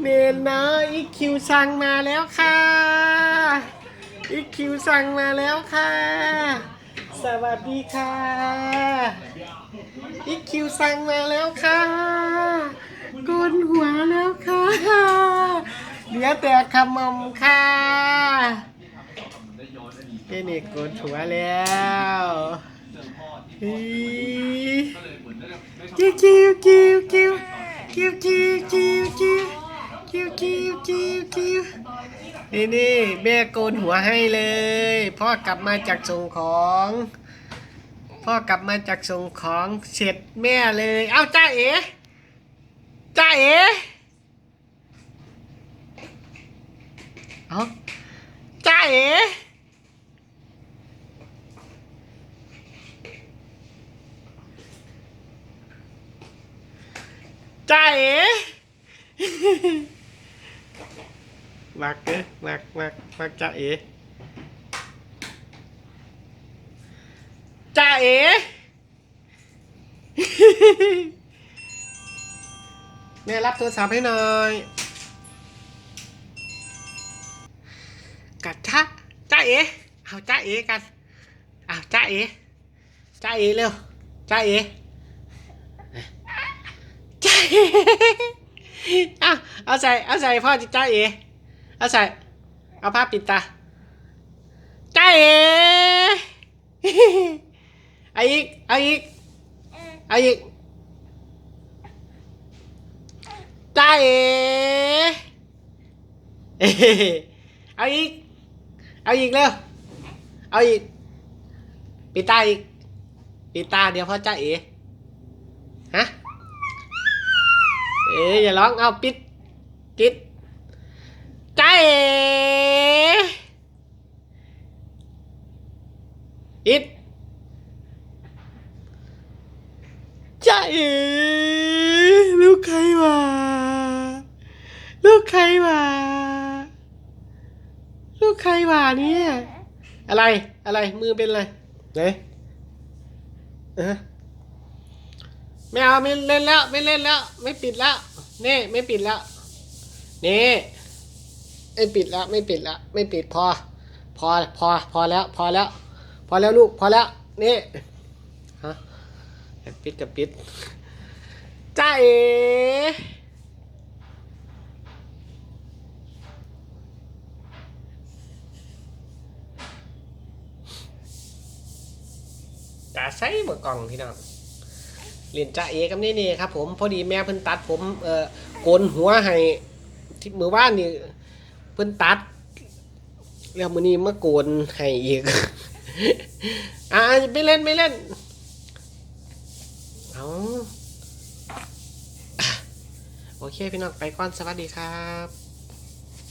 เนนนะอีคิวสั่งมาแล้วค่ะอีคิวสั่งมาแล้วค่ะ สวัสดีค่ะอีคิวสั่งมาแล้วค่ะกนหัวแล้วค่ะเหลือแต่ขมมค่ะ เจนี่โกนหัวแล้วอีกิ้วกิ้วกิ้วกิ้วกิ้วกิ้วกิ้วกิ้วกิ้วกิ้วกิ้วกิ้วนี่นี่แม่โกนหัวให้เลย พ่อกลับมาจากส่งของ พ่อกลับมาจากส่งของเสร็จแม่เลย เอ้าจ้าเอ๋จ้าเอ๋เอ้าจ้าเอ๋ จ้าเอ๋มักเด้อมักมักมักจ้าเอ๋จ้าเอ๋แม่รับโทรศัพท์ให้หน่อยกัดจ้าจ้าเอ๋เอาจ้าเอ๋กันเอาจ้าเอ๋จ้าเอ๋เร็วจ้าเอ๋ อ๋เอาเอาใส่ เอาใส่พ่อจ้าเอเอาใส่ เอาผ้าปิดตาจ้าเอเอาอีก เอาอีก เอาอีกจ้าเอเอาอีก เอาอีกเร็ว เอาอีก ปิดตาอีก ปิดตาเดี๋ยวพ่อจ้าเอฮะ เอ๋อย่าร้องเอาปิดปิดจ้าเออิดจ้าเอลูกใครวะลูกใครวะลูกใครวะเนี่ยอะไรอะไรมือเป็นอะไรไหนเออ ไม่เอาไม่เล่นแล้ว ไม่เล่นแล้ว ไม่ปิดแล้วนี่ไม่ปิดแล้วนี่ไม่ปิดแล้วไม่ปิดแล้วไม่ปิดพอ พอพอพอแล้วพอแล้ว พอแล้วลูกพอแล้วนี่ฮะปิดกับปิดจ้าเอตาใส่เบอร์กล่องพี่น้อง เรียนจ้าเอกับนี่นี่ครับผมพอดีแม่เพิ่นตัดผมเอ่อโกนหัวให้ที่มือว่านนี่เพิ่นตัดแล้วมือนี้มาโกนให้อีก อ่าไม่เล่นไม่เล่นเอาโอเคพี่น้องไปก่อนสวัสดีครับ